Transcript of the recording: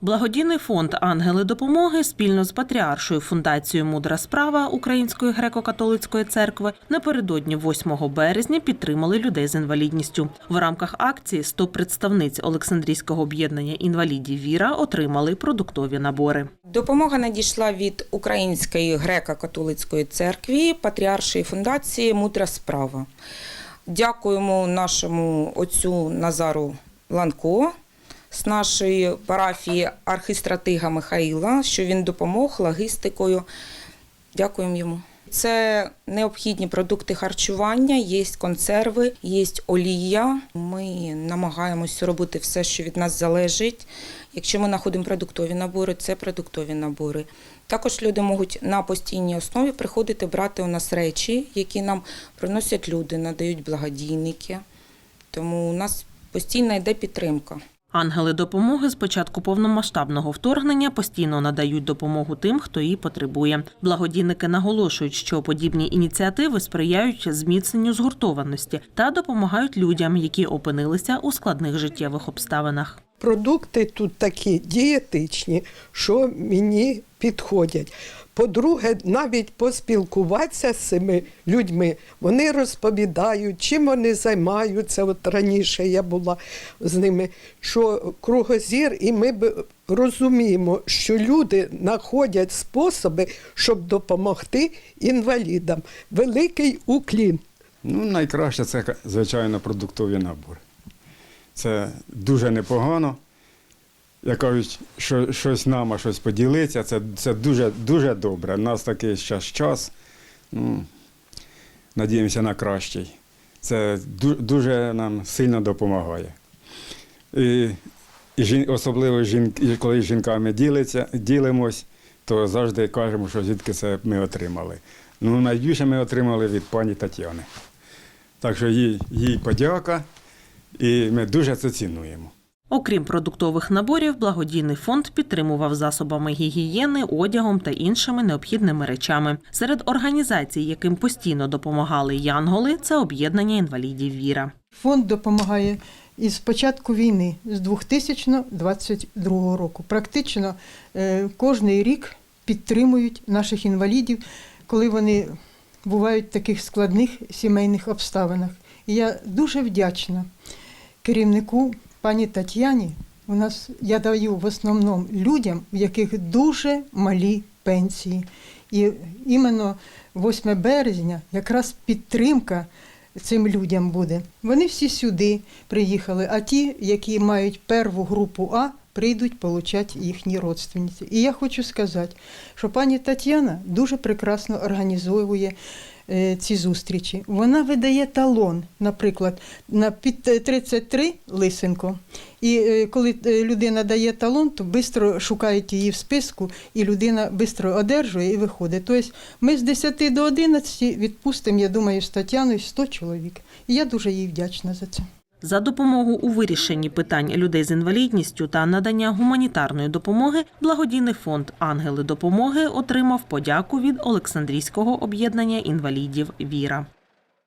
Благодійний фонд Ангели допомоги спільно з патріаршою фундацією Мудра справа Української греко-католицької церкви напередодні 8 березня підтримали людей з інвалідністю. В рамках акції 100 представниць Олександрійського об'єднання інвалідів Віра отримали продуктові набори. Допомога надійшла від Української греко-католицької церкви, Патріаршої фундації Мудра справа. Дякуємо нашому отцю Назару Ланко з нашої парафії архістратига Михаїла, що він допомог логістикою. Дякуємо йому. Це необхідні продукти харчування, є консерви, є олія. Ми намагаємося робити все, що від нас залежить. Якщо ми знаходимо продуктові набори, це продуктові набори. Також люди можуть на постійній основі приходити брати у нас речі, які нам приносять люди, надають благодійники. Тому у нас постійно йде підтримка. Ангели допомоги з початку повномасштабного вторгнення постійно надають допомогу тим, хто її потребує. Благодійники наголошують, що подібні ініціативи сприяють зміцненню згуртованості та допомагають людям, які опинилися у складних життєвих обставинах. Продукти тут такі дієтичні, що мені підходять. По-друге, навіть поспілкуватися з цими людьми, вони розповідають, чим вони займаються. От раніше я була з ними, що кругозір, і ми б розуміємо, що люди знаходять способи, щоб допомогти інвалідам. Великий уклін. Ну, найкраще це, звичайно, продуктові набори. Це дуже непогано. Як кажуть, що щось нам, а щось поділиться, це, це дуже, дуже добре. У нас такий зараз час. Ну, надіємося на кращий. Це дуже нам сильно допомагає. І, і жін- особливо жінки, коли з жінками ділиться, ділимось, то завжди кажемо, що звідки це ми отримали. Ну, найбільше ми отримали від пані Тетяни. Так що їй, їй подяка, і ми дуже це цінуємо. Окрім продуктових наборів, благодійний фонд підтримував засобами гігієни, одягом та іншими необхідними речами. Серед організацій, яким постійно допомагали янголи, це об'єднання інвалідів Віра. Фонд допомагає із початку війни, з 2022 року. Практично е, кожний рік підтримують наших інвалідів, коли вони бувають в таких складних сімейних обставинах. І я дуже вдячна керівнику пані Тетяні. У нас я даю в основному людям, в яких дуже малі пенсії. І іменно 8 березня якраз підтримка цим людям буде. Вони всі сюди приїхали, а ті, які мають перву групу А, прийдуть получати їхні родственниці. І я хочу сказати, що пані Тетяна дуже прекрасно організовує ці зустрічі. Вона видає талон, наприклад, на під 33 лисенко. І е, коли е, людина дає талон, то швидко шукають її в списку, і людина швидко одержує і виходить. Тобто ми з 10 до 11 відпустимо, я думаю, з Тетяною 100 чоловік. І я дуже їй вдячна за це. За допомогу у вирішенні питань людей з інвалідністю та надання гуманітарної допомоги благодійний фонд Ангели допомоги отримав подяку від Олександрійського об'єднання інвалідів Віра.